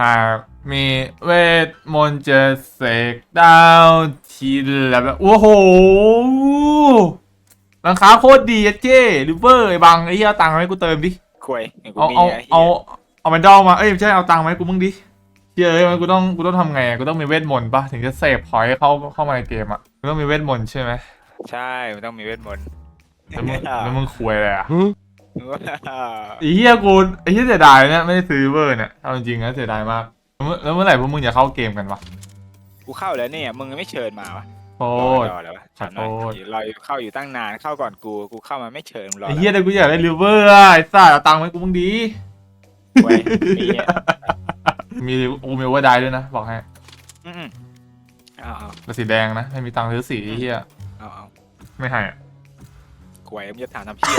หากมีเวทมนต์จะเสกดาวทีละแบบโอ้โหราคาโคตรดีอะเจ้ริเวอร์ไอ้บังไอ้เหี้ยเอาตังค์มาให้กูเติมดิควยอย่างกูเอามีเอาไอ้เหี้ยเอาเอาแมนดอลมา เอ้ยไม่ใช่เอาตังค์มาให้กูมึงดิเฮ้ยเอ้ยมันกูต้องกูต้องทำไงอะกูต้องมีเวทมนต์ปะถึงจะเสพพอยต์เข้าเข้ามาในเกมอะกูต้องมีเวทมนต์ใช่ไหมใช่มันต้องมีเวทมนต์แล้วมึงแล้วมึงคุยอะไรอะว้าว ไอ้เหี้ยกูไอ้เหี้ยเสียดายเนี่ยไม่ได้ซื้อเวอร์เนี่ยเอาจริงๆนะเสียดายมากแล้วเมื่อแล้วเมื่อไหร่พวกมึงจะเข้าเกมกันวะกูเข้าแล้วเนี่ย มึงไม่เชิญมาวะโคตรรอแล้ววะขอโทษ รออยู่เข้าอยู่ตั้งนานเข้าก่อนกูกูเข้ามาไม่เชิญมึงรอไอ้เหี้ยแต่กูอยากได้ริเวอร์อะไอ้สัสเอาตังค์มาให้กูมึงดี เว้ยไอ้เหี้ยมีโอมีโอเวอร์ไดด้วยนะบอกให้อืมเอาเอาแต่สีแดงนะไม่มีตังค์ซื้อสีไอ้เหี้ยเอาเอาไม่ให้อะ ควยมึงจะถามทำเพี้ย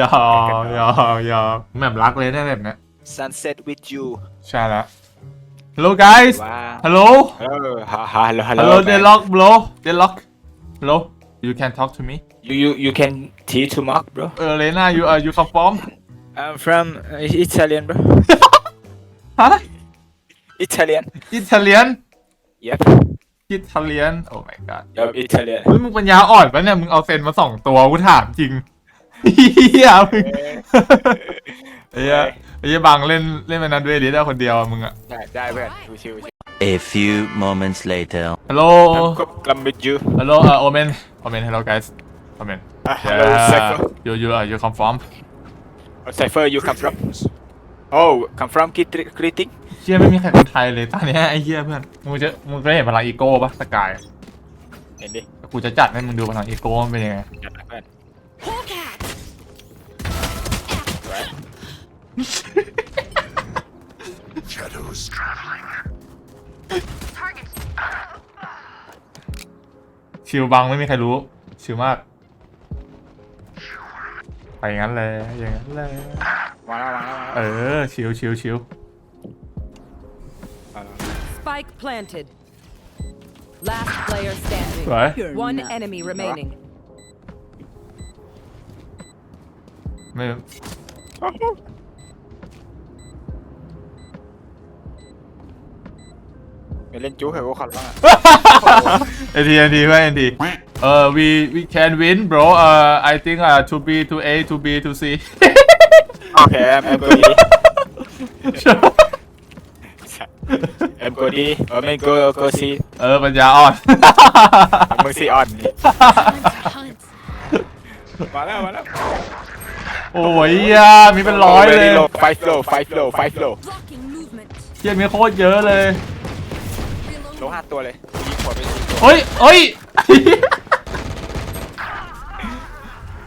ยาวยาวยาวแบบรักเลยเนี่ยแบบเนี้ย Sunset with you ใช่แล้ว Hello guys ว้าว Hello เออฮ่าฮ่าฮัลโหลฮัลโหล Hello Deadlock bro Deadlock Hello You can talk to me you you you can teach to mock bro เออเลน่า you are you come from I'm from uh, Italian bro ฮะ Italian Italian yep Italian Oh my god yep Italian เฮ้ยมึงปัญญาอ่อนปะเนี่ย มึงเอาเซนมาสองตัวกูถามจริงเฮียมึงไอ้เหี้ยไอ้เหี้ยบังเล่นเล่นไปนั้นด้วยดิได้คนเดียวอะมึงอะได้ได้เพื่อนชิวชิว A few moments later. Hello ก็กลัมบิดยู Hello เอ่อ Omen Omen Hello guys Omen ฮัลโหลไซเฟอ Yeah ร์ you you uh, you come from ไซเฟอร์ you come from oh come from greeting เชี่ยไม่มีใครคนไทยเลยตอนเนี้ยไอ้เหี้ยเพื่อนมึงจะมึงเคยเห็นพลังอีโก้ปะสกายเห็นดิกูจะจัดให้มึงดูพลังอีโก้มันเป็นยังไงจัดนะเพื่อน Hawkeye! สวยชิลบังไม่มีใครรู้ ชิลมาก ไปอย่างนั้นเลยอย่างนั้นเลย วางแล้ววางแล้ววางเอแล้วอ ชิลชิลชิลวางแล้ว Spike planted. Last player ส standing. วย One enemy remaining. ไม่ไปเล่นจู๊เหรอกูขัดบ้างอะเอ็นดีเอ็นดีเพื่อนเอ็นดีเออ we we can win bro เอ่อ I think อะ to B to A to B to C โอเคเอ็มโกดีเอ็มโกดีเออไม่โกโกซีเออปัญญาอ่อนมึงซีออนนี่ Hunt! มาแล้วมาแล้วโอ้ยเหี้ยมีเป็นร้อยเลยไฟฟโลไฟฟโลไฟฟโล Blocking movement. เหี้ยมีโคตรเยอะเลยลงห้าตัวเลยยิงหัวไปยิงตัวเฮ้ยเฮ้ย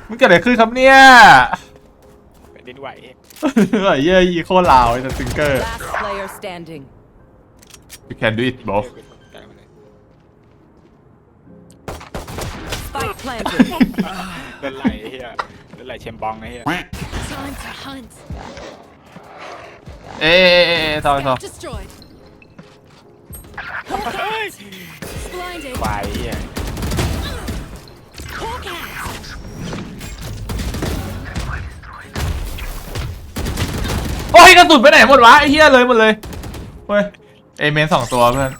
มันเกิดอะไรขึ้นครับเนี่ยเป็น ดินไหวเฮ้ยเหี้ยอีโคตรลาวไอ้สติงเกอร์ Last player standing. you can do it bro Spike planted. เดินไหลไอ้เฮียเดินไหลเชมบองไอ้เฮีย Time to hunt. เอ๊ะเอ๊ะเอ๊ะเอ๊ะต่อต่อ Destroyed. Hawkeye! Blinded. ควายไอ้เฮีย โอ้ยกระสุนไปไหนหมดวะไอ้เหี้ยเลยหมดเลยเฮ้ยเอเมนสองตัวเพื่อน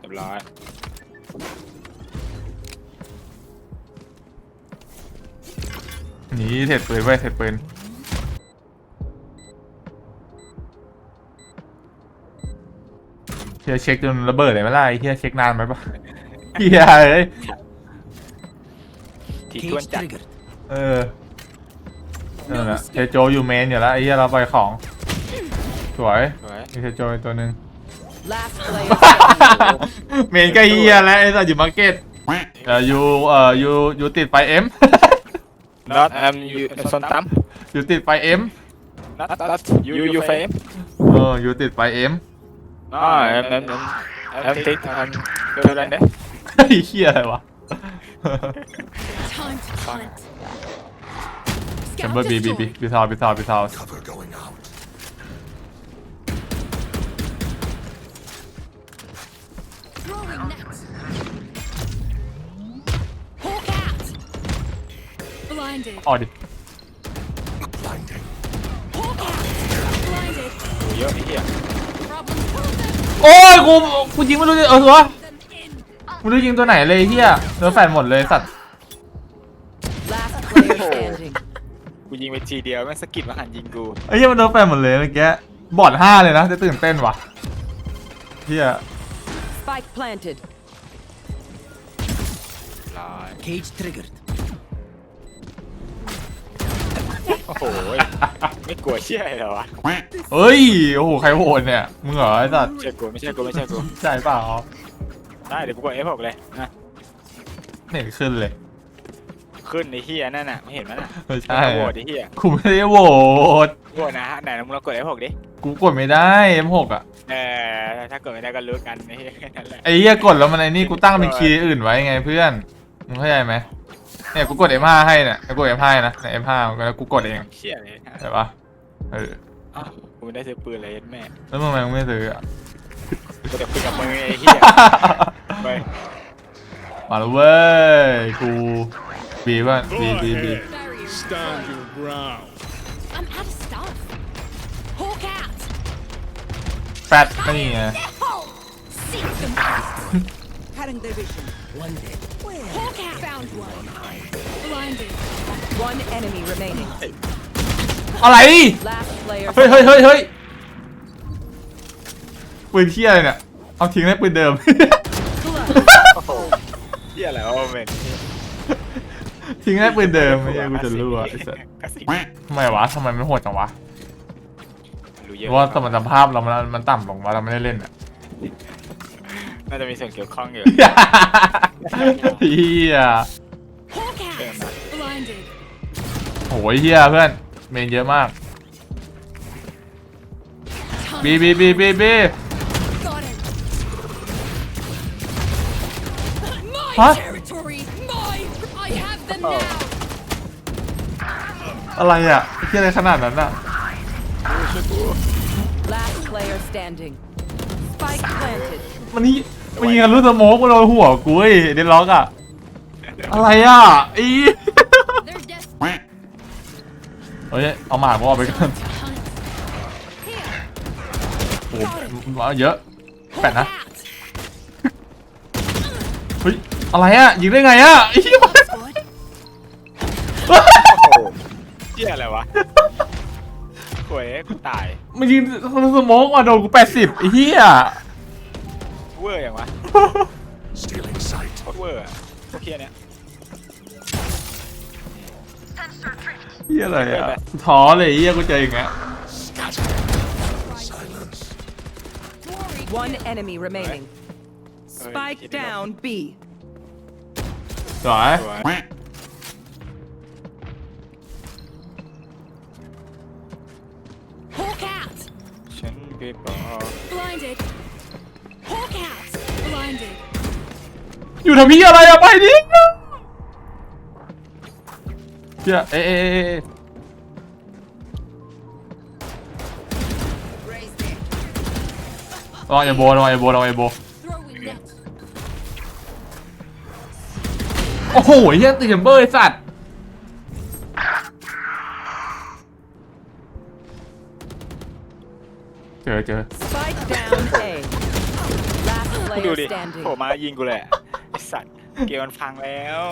เรียบร้อยหนีเสร็จปืนไว้ยเสร็จปืนเฮียเช็คจนระเบิดเลยไหมล่ะไอ้เฮียเช็คนานไหมปะเฮียเอ้ยทีทวนจัดเออ นั่นแหละเทโจอยู่เมนอยู่แล้วไอ้เหี้ยเราไปของ สวยสวยมีเทโจอีกตัวหนึ่ง Last player standing. เมนก็เหี้ยแล้วไอ้สัตว์อยู่มาร์เก็ตเอ่อยูเอ่อยูยูติดไฟเอ็ม not um you ส้นตั้มยูติดไฟเอ็ม not not you you fame เออยูติดไฟเอ็ม no em em em em think em cơ lên đấy ไอ้เหี้ยอะไรวะ Time to hunt. แชมเบอร์บีบีบีบีทาวบีทาวบีทาว Cover going out. Throwing net. Hawk out! Blinded. อ๋อดิ Blinding. Hawk out! Blinded. โอ้เยอะอะไอ้เหี้ย Problem solved. โอ้ยกูกูยิงไม่รู้จะเออตัว Them in. ไม่รู้ยิงตัวไหนเลยเฮียโดนแฟนหมดเลยสัตว์ ยิงไปทีเดียวแม่งสะกิดมาหันยิงกูไอ้เฮียมันโดนแฟนหมดเลยเมื่อกี้บอดห้าเลยนะจะตื่นเต้นว่ะเฮีย Spike planted. ลอย Cage triggered. โอ้โหไม่กลัวเชี่ยอะไรเหรอวะเฮ้ยโอ้โหใครโหดเนี่ยมึงเหรอไอ้สัตว์ไม่ใช่กูไม่ใช่กูไม่ใช่กูใช่เปล่าได้เดี๋ยวกูกด F6 เลยนะเนี่ยขึ้นเลย ขึ้นในเฮียนั่นน่ะไม่เห็นมั้ยน่ะไม่ใช่โหวตไอ้เฮียกูไม่ได้โหวตโหวตนะฮะไหนมึงลองกด F6 ดิกูกดไม่ได้ M6 อะเออถ้ากดไม่ได้ก็รู้กันไอ้เหี้ยแค่นั้นแหละไอ้เหี้ยกดแล้วมันไอ้นี่กูตั้งเป็นคีย์อื่นไว้ไงเพื่อนมึงเข้าใจไหมเนี่ยกูกด M5 ให้เนี่ยกูกด M5 นะใน M5 มันก็แล้วกูกดเองเชี่ยเลยใช่ปะเอออ้าวกูไม่ได้ซื้อปืนเลยแม่แล้วมึงทำไมมึงไม่ซื้ออะกูจะคุยกับมึงไอ้เฮียไปมาแล้วเว้ยกู บีว่าบีบีบี Barrier. Stand your ground. I'm out of stuff. Hawk out. แปดนี่ไง Hole. Seek them. Cutting their vision. One dead. Hawk out. Found one. Blinded. One enemy remaining. อะไร Last player. เฮ้ยเฮ้ยเฮ้ยเฮ้ยปืนเที่ยอะไรเนี่ย เอาทิ้งได้ปืนเดิมโอ้โหเฮียอะไรวะเมน ทิ้งได้ปืนเดิมไม่ใช่กูจะรู้อะไอ้สัสกระสิบทำไมวะทำไมมันโหดจังวะรู้เพเยอะราะว่าสมรรถภาพเรามันมันต่ำลงวะเราไม่ได้เล่นอะ น่าจะมีส่วนเกี่ยวข้องอยู่ เฮีย Hawk out. Blinded. โอ้ยเฮียเพื่อนเมนเยอะมาก Time. บีบีบีบีบี Got it. My Huh? territory. Mine. I have them now. อะไรอะไอ้เฮียอะไรขนาดนั้นอะ Last player standing. Spike planted. มันนี่มันยิงกันลูกสโมกมาโดนหัวกูเว้ยเดนล็อกอะ อะไรอะอี They're desperate เฮ้ยเอาหมากว่าไปก่อน to hunt. Here. โอ้โหมาเยอะแปด Hawk นะ out. เฮ้ยอะไรอะยิงได้ไงอะไอ้เหี้ย เฮียอะไรวะโวยกูตายมันยิงลูกสโมกมาโดนกูแปดสิบไอ้เหี้ยเวอร์อย่างวะ Stealing sight. โคตรเวอร์อะพวกเฮียเนี้ยเหี้ยอะไรอะท้อเลยไอ้เหี้ยกูเจออย่างเงี้ย Scatter. Silence. Glory. One enemy remaining. Spike down B. สวย สวย ฉันไปบอก Blinded. Hawk out. Blinded. อยู่ทำพี่อะไรอะไปดิเชี่ยเอ๊ะเอ๊ะเอ๊ะเอ๊ะระวังไอโบระวังไอโบระวังไอโบ Throwing net. โอ้โหเฮียตีมเบอร์ไอสัตว์ เจอเจอ Spike down A. Last กูดู player ดิ standing. โผล่มายิงกูเลยอะไอสัตว์เกมมันพังแล้ว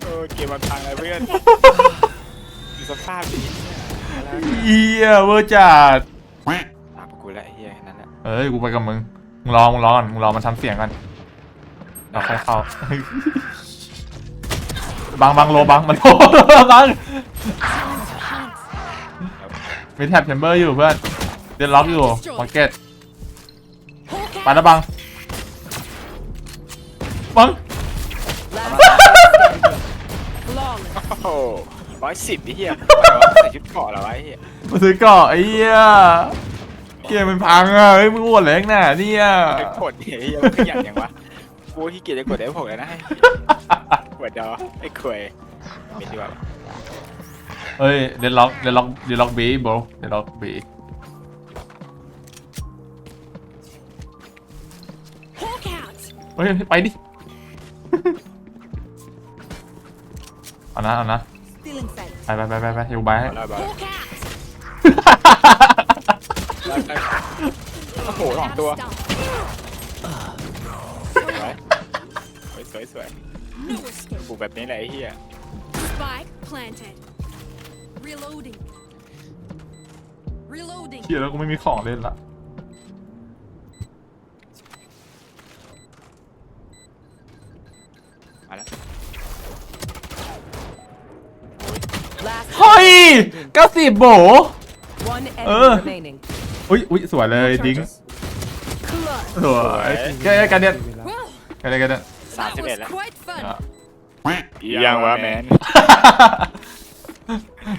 เออเกมมันพังแล้วเพื่อนดูสภาพดิแล้วเฮียเวอร์จัดตามกูแล้วไอ้เฮียนั่นแหละเอ้ยกูไปกับมึงมึงรอมึงรอก่อนมึงรอมันทำเสียงก่อนเราค่อยเข้าบังบังโลบังมันโลบัง Time to hunt. มีแท็บเชมเบอร์อยู่เพื่อนเดนล็อกอยู่มาร์เก็ต Hawk ไป out. แล้วบังบัง Last player standing. Flawless. โอ้โหร้อยสิบไอ้เฮียใส่ชุดเกราะเหรอวะไอ้เฮียมาซื้อเกาะไอ้เหี้ยเหี้ยมันพังอะเฮ้ยมึงอ้วนเหล็กหน่ะเนี่ยไอ้กดเนี่ยไอ้เฮียมันขยันอย่างวะกูขี้เกียจจะกดได้ผมเลยนะกดดอไอ้ควยเป็นดีกว่า เฮ้ยเดนล็อกเดนล็อกเดนล็อกบีบอเดนล็อกบี Hawk out. เฮ้ยไปดิ เอานะเอานะ Stealing sight. ไปไปไปไปไปอยู่ไปให้แล้วบอ Hawk out. โอ้โหสองตัว Stuff. สวยสวยสวย No escape. ปลูกแบบนี้แหละไอ้เหี้ย Spike planted. Reloading. Reloading. เฮียแล้วกูไม่มีของเล่นละมาแล้ว Last เฮ้ยเก้าสิบโบ one enemy Uh. remaining. อุ้ยอุ้ยสวยเลยดิ้ง Clutch. สวยแกกันเด็ด Well, กันเด็ดกันเด็ดสาม that สิบเอ็ด was แล้ว quite fun. ยังวะแมน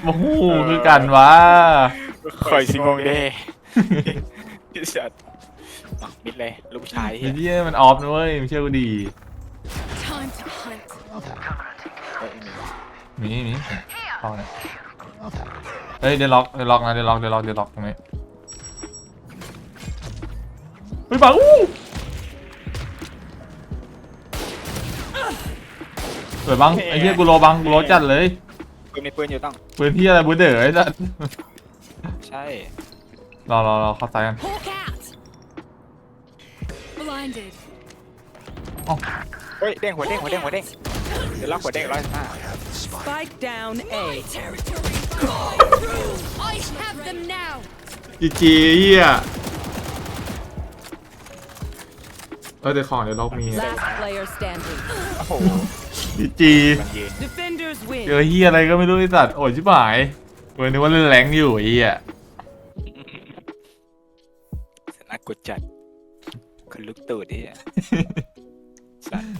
โอ้โหคือกันวะคอยซิงงเด้สัตว์อะมิดเลยลูกชายไอ้เหี้ยเหี้ยมันออฟนะเว้ยไม่เชื่อกูดี Time to hunt. มีมีเข้าเนี่ยเฮ้ยเดี๋ยวล็อกเดี๋ยวล็อกนะเดี๋ยวล็อกเดี๋ยวล็อกเดี๋ยวล็อกตรงนี้เฮ้ยบังอู้สวยบังไอ้เหี้ยกูโลบังกูโลจัดเลย ปืนมีปืนอยู่ต้อง ปืนที่อะไรบูเดอร์ไอ้สัสใช่ รอรอรอเข้าใจกัน Hawk out. Blinded. เฮ้ย เด้งหัวเด้งหัวเด้งหัวเด้งเดี๋ยวล็อกหัวเด้งร้อยสิบห้า Spike down A. Territory. I have them now. จีจีเหี้ย เออเดี๋ยวของเดี๋ยวล็อกมี Last player standing. โอ้โหจีจีมันยืน Defenders เจ win. อเหี้ยอะไรก็ไม่รู้ไอ้สัตว์โอ้ยชิบหายเว้ยนึกว่าเล่นแรงอยู่ไอ้เหี้ยสนักกดจัดคนลุกตูดดิสัตว์